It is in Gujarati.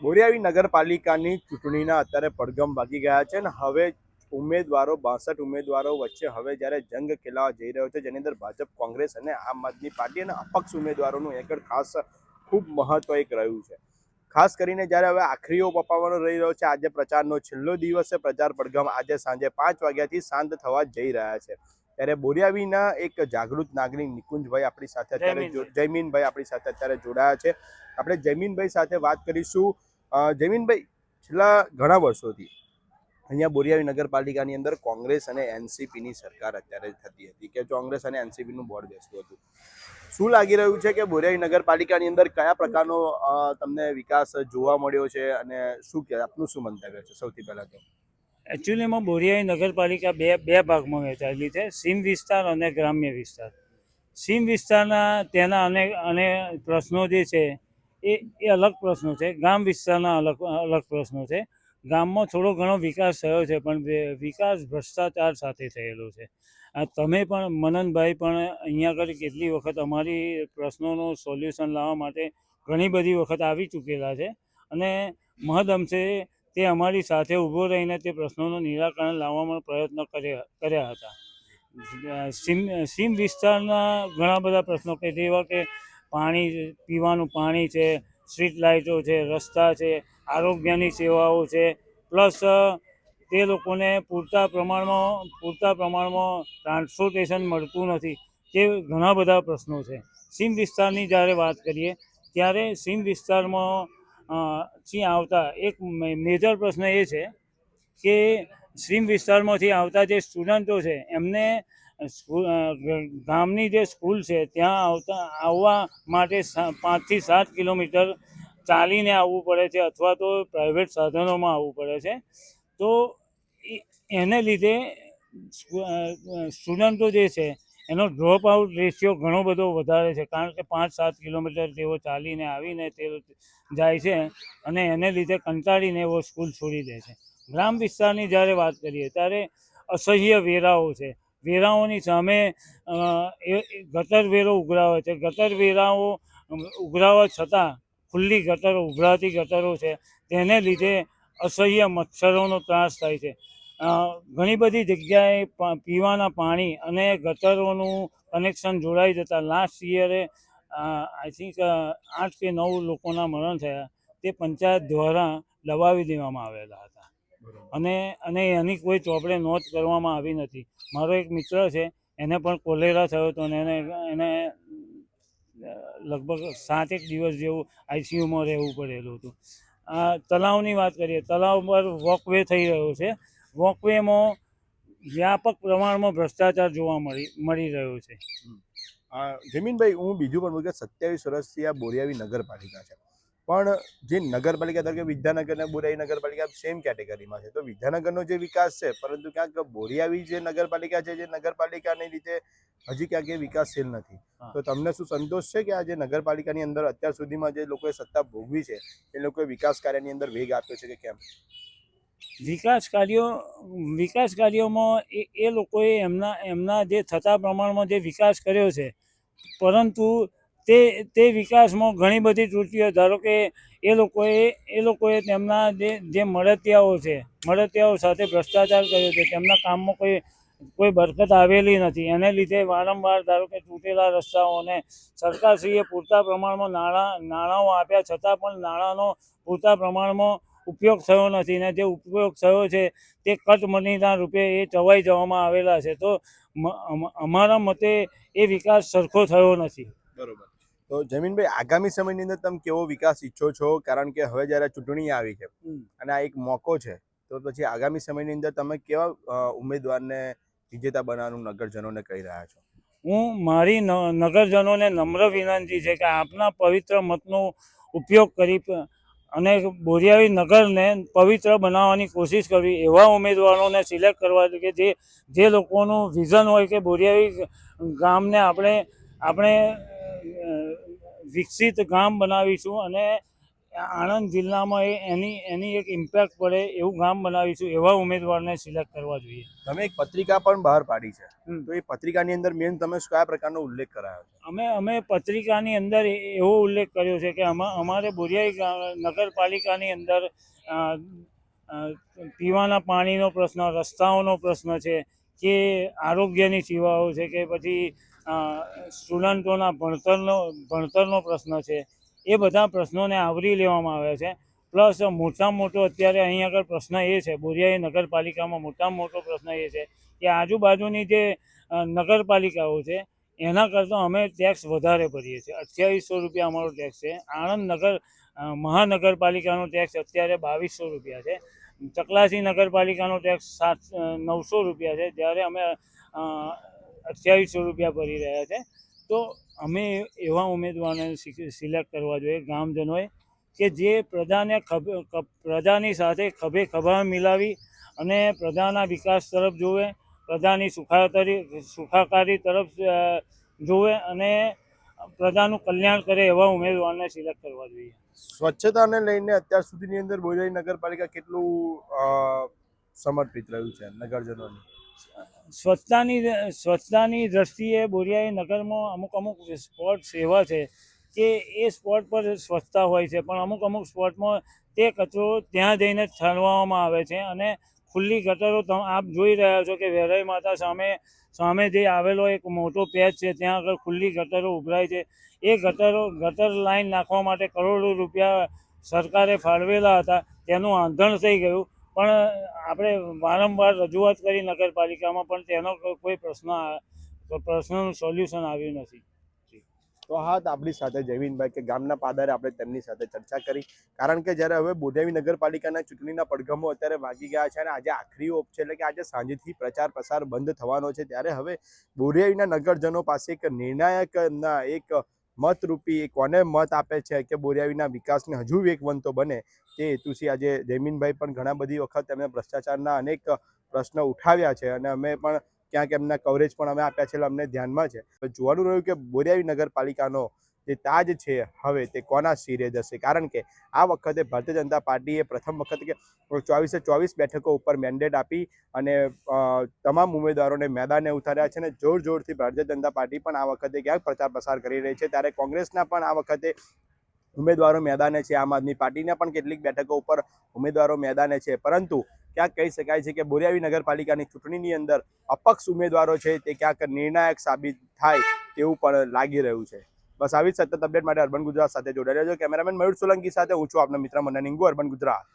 બોરિયાવી નગરપાલિકાની ચૂંટણીના અત્યારે પડઘમ વાગી ગયા છે અને હવે ઉમેદવારો બાસઠ ઉમેદવારો વચ્ચે હવે જ્યારે જંગ ખેલાવા જઈ રહ્યો છે જેની અંદર ભાજપ કોંગ્રેસ અને આમ આદમી પાર્ટી અને અપક્ષ ઉમેદવારોનું એક ખાસ ખૂબ મહત્વ એક રહ્યું છે. ખાસ કરીને જ્યારે હવે આખરીઓ પપાવવાનો રહી રહ્યો છે આજે પ્રચારનો છેલ્લો દિવસ છે પ્રચાર પડઘમ આજે સાંજે પાંચ વાગ્યાથી શાંત થવા જઈ રહ્યા છે. ત્યારે બોરિયાવીના એક જાગૃત નાગરિક નિકુંજભાઈ આપણી સાથે અત્યારે જયમીનભાઈ આપણી સાથે અત્યારે જોડાયા છે. આપણે જયમીનભાઈ સાથે વાત કરીશું અ, જયમીનભાઈ છેલ્લા ઘણા વર્ષોથી અહીંયા બોરિયાવી નગરપાલિકાની અંદર કોંગ્રેસ અને એનસીપીની સરકાર અત્યારે થતી હતી કે કોંગ્રેસ અને એનસીપીનું બોર્ડ બેસતું હતું. શું લાગી રહ્યું છે કે બોરિયાવી નગરપાલિકાની અંદર કયા પ્રકારનો તમને વિકાસ જોવા મળ્યો છે અને શું કહેવાય? આપનું શું મંતવ્ય છે સૌથી પહેલાં તો? એકચ્યુઅલીમાં બોરિયાઈ નગરપાલિકા બે બે ભાગમાં વહેંચાયેલી છે સીમ વિસ્તાર અને ગ્રામ્ય વિસ્તાર. સીમ વિસ્તારના તેના અનેક અને પ્રશ્નો જે છે એ એ અલગ પ્રશ્નો છે. ગામ વિસ્તારના અલગ અલગ પ્રશ્નો છે. ગામમાં થોડો ઘણો વિકાસ થયો છે, પણ વિકાસ ભ્રષ્ટાચાર સાથે થયેલો છે. આ તમે પણ, મનનભાઈ પણ અહીંયા આગળ કેટલી વખત અમારી પ્રશ્નોનું સોલ્યુશન લાવવા માટે ઘણી બધી વખત આવી ચૂકેલા છે. અને મહદઅંશે તે અમારી સાથે ઊભો રહીને તે પ્રશ્નોનું નિરાકરણ લાવવામાં પ્રયત્ન કર્યા કર્યા હતા. સીમ સીમ વિસ્તારના ઘણા બધા પ્રશ્નો કે જેવા કે પાણી પીવાનું પાણી છે સ્ટ્રીટ લાઇટો છે, રસ્તા છે, આરોગ્યની સેવાઓ છે. પ્લસ તે લોકોને પૂરતા પ્રમાણમાં પૂરતા પ્રમાણમાં ટ્રાન્સપોર્ટેશન મળતું નથી. તે ઘણા બધા પ્રશ્નો છે. સીમ વિસ્તારની જ્યારે વાત કરીએ, ત્યારે સીમ વિસ્તારમાં થી આવતા એક મેજર પ્રશ્ન એ છે કે સીમ વિસ્તારમાંથી આવતા જે સ્ટુડન્ટો છે, એમને ગામની જે સ્કૂલ છે, ત્યાં આવતા, આવવા માટે પાંચથી સાત કિલોમીટર ચાલીને આવવું પડે છે અથવા તો પ્રાઇવેટ સાધનોમાં આવવું પડે છે. તો એને લીધે સ્ટુડન્ટો જે છે, એનો ડ્રોપ આઉટ રેશિયો ઘણો બધો વધારે છે. કારણ કે પાંચ સાત કિલોમીટર તેઓ ચાલીને આવીને તે જાય છે અને એને લીધે કંટાળીને એવો સ્કૂલ છોડી દે છે. ગ્રામ વિસ્તારની જ્યારે વાત કરીએ, ત્યારે અસહ્ય વેરાઓ છે. વેરાઓની સામે ગટર વેરો ઉઘરાવે છે. ગટર વેરાઓ ઉઘરાવા છતાં ખુલ્લી ગટરો, ઉભરાતી ગટરો છે. તેને લીધે અસહ્ય મચ્છરોનો ત્રાસ થાય છે. ઘણી બધી જગ્યાએ પીવાના પાણી અને ગટરોનું કનેક્શન જોડાઈ જતાં લાસ્ટ યરે આઈ થિંક આઠ કે નવ લોકોના મરણ થયા. તે પંચાયત દ્વારા દબાવી દેવામાં આવેલા હતા. અને અને એની કોઈ ચોપડે નોંધ કરવામાં આવી નથી. મારો એક મિત્ર છે એને પણ કોલેરા થયો હતો અને એને એને લગભગ લગભગ સાતેક દિવસ જેવું આઈસીયુમાં રહેવું પડેલું હતું. આ તલાવની વાત કરીએ તલાવ પર વોકવે થઈ રહ્યો છે. વોકવેમાં વ્યાપક પ્રમાણમાં ભ્રષ્ટાચાર જોવા મળી મળી રહ્યો છે. જમીનભાઈ હું બીજું પણ કે સત્યાવીસ વર્ષથી આ બોરિયાવી નગરપાલિકા છે. પણ જે નગરપાલિકા ધારો કે વિદ્યાનગર અને બોરિયાવી નગરપાલિકા સેમ કેટેગરીમાં છે. તો વિદ્યાનગરનો જે વિકાસ છે પરંતુ ક્યાંક બોરિયાવી જે નગરપાલિકા છે જે નગરપાલિકાની રીતે હજી ક્યાંક એ વિકાસશીલ નથી. તો તમને શું સંતોષ છે કે આ જે નગરપાલિકાની અંદર અત્યાર સુધીમાં જે લોકોએ સત્તા ભોગવી છે એ લોકોએ વિકાસ કાર્યની અંદર વેગ આપ્યો છે કે કેમ? વિકાસ કાર્યો વિકાસ કાર્યોમાં એ એ લોકોએ એમના એમના જે થતા પ્રમાણમાં જે વિકાસ કર્યો છે પરંતુ તે તે વિકાસમાં ઘણી બધી ત્રુટિઓ ધારો કે એ લોકોએ એ લોકોએ તેમના જે જે મળતિયાઓ છે, મળતિયાઓ સાથે ભ્રષ્ટાચાર કર્યો છે, તેમના કામમાં કોઈ કોઈ બરકત આવેલી નથી. એને લીધે વારંવાર ધારો કે તૂટેલા રસ્તાઓને સરકારશ્રીએ પૂરતા પ્રમાણમાં નાણાં, નાણાંઓ આપ્યા છતાં પણ નાણાંનો પૂરતા પ્રમાણમાં ઉપયોગ થયો નથી ને જે ઉપયોગ થયો છે તે કટ મનીના રૂપે એ ચવાઈ જવામાં આવેલા છે. તો અમારા મતે એ વિકાસ સરખો થયો નથી. બરોબર. તો જમીનભાઈ આગામી સમયની અંદર તમે કેવો વિકાસ ઈચ્છો છો? કારણ કે હવે જ્યારે ચૂંટણી આવી છે અને આ એક મોકો છે તો પછી આગામી સમયની અંદર તમે કેવા ઉમેદવારને વિજેતા બનાવવાનું નગરજનોને કહી રહ્યા છો? હું મારી નગરજનોને નમ્ર વિનંતી છે કે આપના પવિત્ર મતનો ઉપયોગ કરી અને બોરિયાવી નગરને પવિત્ર બનાવવાની કોશિશ કરવી એવા ઉમેદવારોને સિલેક્ટ કરવા કે જે જે લોકોનું વિઝન હોય કે બોરિયાવી ગામને આપણે આપણે વિકસિત ગામ બનાવીશું અને આણંદ જિલ્લામાં એની એની એક ઇમ્પેક્ટ પડે એવું ગામ બનાવીશું એવા ઉમેદવારને સિલેક્ટ કરવા જોઈએ. તમે એક પત્રિકા પણ બહાર પાડી છે. તો એ પત્રિકાની અંદર મેન તમે કયા પ્રકારનો ઉલ્લેખ કરાયો છે? અમે અમે પત્રિકાની અંદર એવો ઉલ્લેખ કર્યો છે કે અમા અમારે બોરિયાઈ નગરપાલિકાની અંદર પીવાના પાણીનો પ્રશ્ન રસ્તાઓનો પ્રશ્ન છે કે આરોગ્યની સેવાઓ છે કે પછી સ્ટુડન્ટોના ભણતરનો ભણતરનો પ્રશ્ન છે. એ બધા પ્રશ્નોને આવરી લેવામાં આવ્યા છે. પ્લસ મોટામાં મોટો અત્યારે અહીં આગળ પ્રશ્ન એ છે, બોરિયાઈ નગરપાલિકામાં મોટામાં મોટો પ્રશ્ન એ છે કે આજુબાજુની જે નગરપાલિકાઓ છે, એના કરતાં અમે ટેક્સ વધારે ભરીએ છીએ. અઠ્યાવીસો રૂપિયા અમારો ટેક્સ છે. આણંદ નગર મહાનગરપાલિકાનો ટેક્સ અત્યારે બાવીસો રૂપિયા છે. ચકલાસી નગરપાલિકાનો ટેક્સ સાત નવસો રૂપિયા છે. જ્યારે અમે અઠ્યાવીસો રૂપિયા ભરી રહ્યા છે. તો અમે એવા ઉમેદવારને સિલેક્ટ કરવા જોઈએ ગામજનોએ કે જે પ્રજાને પ્રજાની સાથે ખભે ખભા મિલાવી અને પ્રજાના વિકાસ તરફ જોવે, પ્રજાની સુખાકારી સુખાકારી તરફ જોવે અને પ્રજાનું કલ્યાણ કરે એવા ઉમેદવારને સિલેક્ટ કરવા જોઈએ. સ્વચ્છતાને લઈને અત્યાર સુધીની અંદર બોજાઈ નગરપાલિકા કેટલું સમર્પિત રહ્યું છે નગરજનોને? સ્વચ્છતાની સ્વચ્છતાની દ્રષ્ટિએ બોરિયાઈ નગરમાં અમુક અમુક સ્પોટ્સ એવા છે કે એ સ્પોટ પર સ્વચ્છતા હોય છે. પણ અમુક અમુક સ્પોટમાં તે કચરો ત્યાં જઈને જ આવે છે અને ખુલ્લી ગટરો તમે, આપ જોઈ રહ્યા છો કે વેરાઈ માતા સામે સામે જે આવેલો એક મોટો પેચ છે, ત્યાં આગળ ખુલ્લી ગટરો ઉભરાય છે. એ ગટરો, ગટર લાઈન નાખવા માટે કરોડો રૂપિયા સરકારે ફાળવેલા હતા. તેનું આંધણ થઈ ગયું. પણ આપણે વારંવાર રજૂઆત કરી નગરપાલિકામાં, પણ તેનો કોઈ પ્રશ્ન પ્રશ્નનું સોલ્યુશન આવ્યું નથી. તો હા આપણી સાથે જયવીનભાઈ કે ગામના પાદરે આપણે તેમની સાથે ચર્ચા કરી. કારણ કે જ્યારે હવે બોધેવી નગરપાલિકાના ચૂંટણીના પડઘમો અત્યારે વાગી ગયા છે અને આજે આખરી ઓપ છે, એટલે કે આજે સાંજથી પ્રચાર પ્રસાર બંધ થવાનો છે, ત્યારે હવે બોરિયાવીના નગરજનો પાસે એક નિર્ણાયકના એક મતરૂપી કોને મત આપે છે કે બોરિયાવીના વિકાસને હજુ વેગવંતો બને તે હેતુથી આજે જયમીનભાઈ પણ ઘણા બધી વખત એમને ભ્રષ્ટાચારના અનેક પ્રશ્નો ઉઠાવ્યા છે અને અમે પણ ક્યાંક એમના કવરેજ પણ અમે આપ્યા છે અમને ધ્યાનમાં છે. જોવાનું રહ્યું કે બોરિયાવી નગરપાલિકાનો જે તાજ છે હવે તે કોના શિરે જશે? કારણ કે આ વખતે ભારતીય જનતા પાર્ટીએ પ્રથમ વખત કે ચોવીસે ચોવીસ બેઠકો ઉપર મેન્ડેટ આપી અને તમામ ઉમેદવારોને મેદાને ઉતાર્યા છે અને જોર જોરથી ભારતીય જનતા પાર્ટી પણ આ વખતે ક્યાંક પ્રચાર પ્રસાર કરી રહી છે. ત્યારે કોંગ્રેસના પણ આ વખતે ઉમેદવારો મેદાને છે, આમ આદમી પાર્ટીના પણ કેટલીક બેઠકો ઉપર ઉમેદવારો મેદાને છે. પરંતુ ક્યાંક કહી શકાય છે કે બોરિયાવી નગરપાલિકાની ચૂંટણીની અંદર અપક્ષ ઉમેદવારો છે તે ક્યાંક નિર્ણાયક સાબિત થાય તેવું પણ લાગી રહ્યું છે. બસ આવી જ સતત અપડેટ માટે અર્બન ગુજરાત સાથે જોડાઈ રહેજો. કેમેરામેન મયુર સોલંકી સાથે હું છું આપનો મિત્ર મને નિંગુ અર્બન ગુજરાત.